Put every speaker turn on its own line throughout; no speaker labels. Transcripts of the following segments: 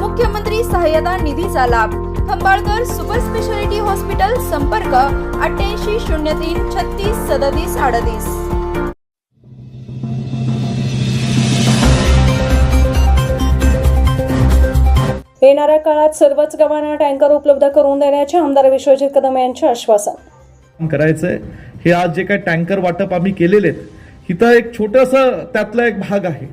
मुख्यमंत्री सहाय्यता निधीचा लाभ. खंबाळकर सुपर स्पेशालिटी हॉस्पिटल संपर्क अठ्ठ्याऐंशी शून्य तीन छत्तीस सदतीस अडतीस.
येणाऱ्या काळात सर्वच गावांना टँकर उपलब्ध करून देण्याचे आमदार विश्वजित कदम यांचे आश्वासन.
काम करायचंय. हे आज जे काही टँकर वाटप आम्ही केलेले आहेत इथं एक छोटस त्यातला एक भाग आहे.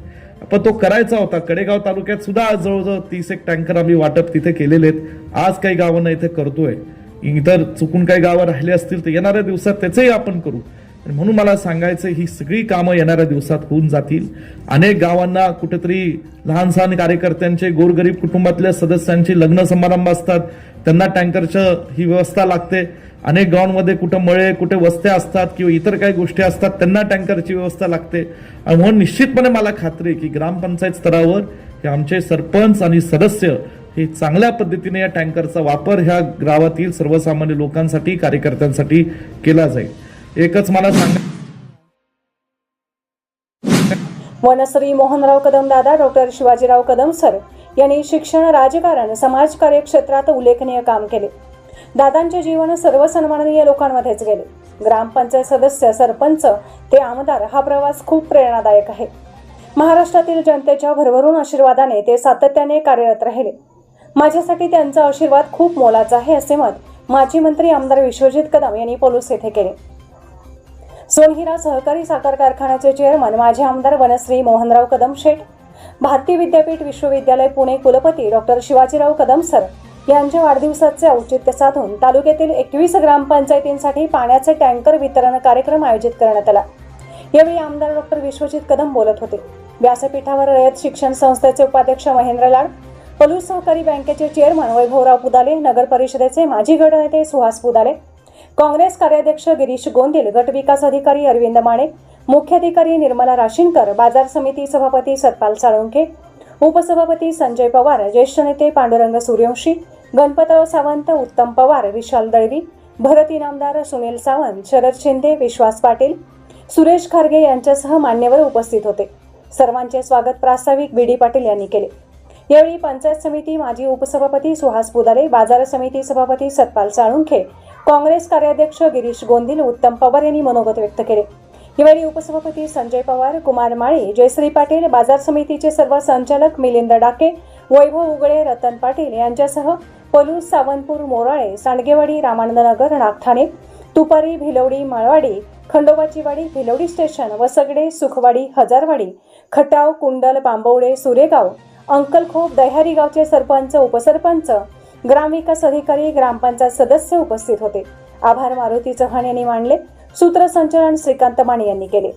पण तो करायचा होता. कडेगाव तालुक्यात सुद्धा आज जवळजवळ तीस एक टँकर आम्ही वाटप तिथे केलेले आहेत. आज काही गावांना इथे करतोय. इतर चुकून काही गावं राहिले असतील तर येणाऱ्या दिवसात त्याचंही आपण करू. म्हणून मला सांगायचं ही सगळी कामं येणाऱ्या दिवसात होऊन जातील. अनेक गावांना कुठेतरी लहान सहान कार्यकर्त्यांचे गोरगरीब कुटुंबातल्या सदस्यांचे लग्न समारंभ असतात. त्यांना टँकरचं ही व्यवस्था लागते. अनेक गावांमध्ये कुठं मळे कुठे वस्त्या असतात किंवा इतर काही गोष्टी असतात त्यांना टँकरची व्यवस्था लागते. आणि म्हणून निश्चितपणे मला खात्री आहे की ग्रामपंचायत स्तरावर हे आमचे सरपंच आणि सदस्य हे चांगल्या पद्धतीने या टँकरचा वापर ह्या गावातील सर्वसामान्य लोकांसाठी कार्यकर्त्यांसाठी केला जाईल. एकच मला सांगा
वनश्री मोहनराव कदम दादा डॉक्टर शिवाजीराव कदम सर यांनी शिक्षण राजकारण समाजकार्य क्षेत्रात उल्लेखनीय काम केले. दादांचे जीवन सर्वसन्माननीय लोकांमध्येच गेले. ग्रामपंचायत सदस्य सरपंच ते आमदार हा प्रवास खूप प्रेरणादायक आहे. महाराष्ट्रातील जनतेच्या भरभरून आशीर्वादाने ते सातत्याने कार्यरत राहिले. माझ्यासाठी त्यांचा आशीर्वाद खूप मोलाचा आहे असे मत माजी मंत्री आमदार विश्वजित कदम यांनी पोलूस येथे केले. सोनहिरा सहकारी साखर कारखान्याचे चेअरमन माजी आमदार वनश्री मोहनराव कदम शेठ भारती विद्यापीठ विश्वविद्यालय पुणे कुलपती डॉक्टर शिवाजीराव कदम सर यांच्या वाढदिवसाचे औचित्य साधून तालुक्यातील एकवीस ग्रामपंचायतींसाठी पाण्याचे टँकर वितरण कार्यक्रम आयोजित करण्यात आला. यावेळी आमदार डॉक्टर विश्वजित कदम बोलत होते. व्यासपीठावर रयत शिक्षण संस्थेचे उपाध्यक्ष महेंद्र लाड पलूस सहकारी बँकेचे चेअरमन वैभवराव पुदाले नगर परिषदेचे माजी गटनेते सुहास पुदाले काँग्रेस कार्याध्यक्ष गिरीश गोंदिल गट विकास अधिकारी अरविंद माणे मुख्याधिकारी निर्मला राशींकर बाजार समिती सभापती सतपाल साळुंखे उपसभापती संजय पवार ज्येष्ठ नेते पांडुरंग सूर्यवंशी गणपतराव सावंत उत्तम पवार विशाल दळवी भरत इनामदार सुनील सावंत शरद शिंदे विश्वास पाटील सुरेश खारगे यांच्यासह मान्यवर उपस्थित होते. सर्वांचे स्वागत प्रास्ताविक बी डी पाटील यांनी केले. यावेळी पंचायत समिती माजी उपसभापती सुहास पुदारे बाजार समिती सभापती सतपाल साळुंखे काँग्रेस कार्याध्यक्ष गिरीश गोंदिल उत्तम पवार यांनी मनोगत व्यक्त केले. यावेळी उपसभापती संजय पवार कुमार माळी जयश्री पाटील बाजार समितीचे सर्व संचालक मिलिंद डाके वैभव उगळे रतन पाटील यांच्यासह पलूस सावंतपूर मोराळे सांडगेवाडी रामानंदनगर नागठाणे तुपारी भिलवडी माळवाडी खंडोबाचीवाडी भिलवडी स्टेशन वसगडे सुखवाडी हजारवाडी खटाव कुंडल बांबवडे सुरेगाव अंकलखोप दह्यारी गावचे सरपंच उपसरपंच ग्रामविकास अधिकारी ग्रामपंचायत सदस्य उपस्थित होते. आभार मारुती चव्हाण यांनी मांडले. सूत्रसंचालन श्रीकांत माने यांनी केले.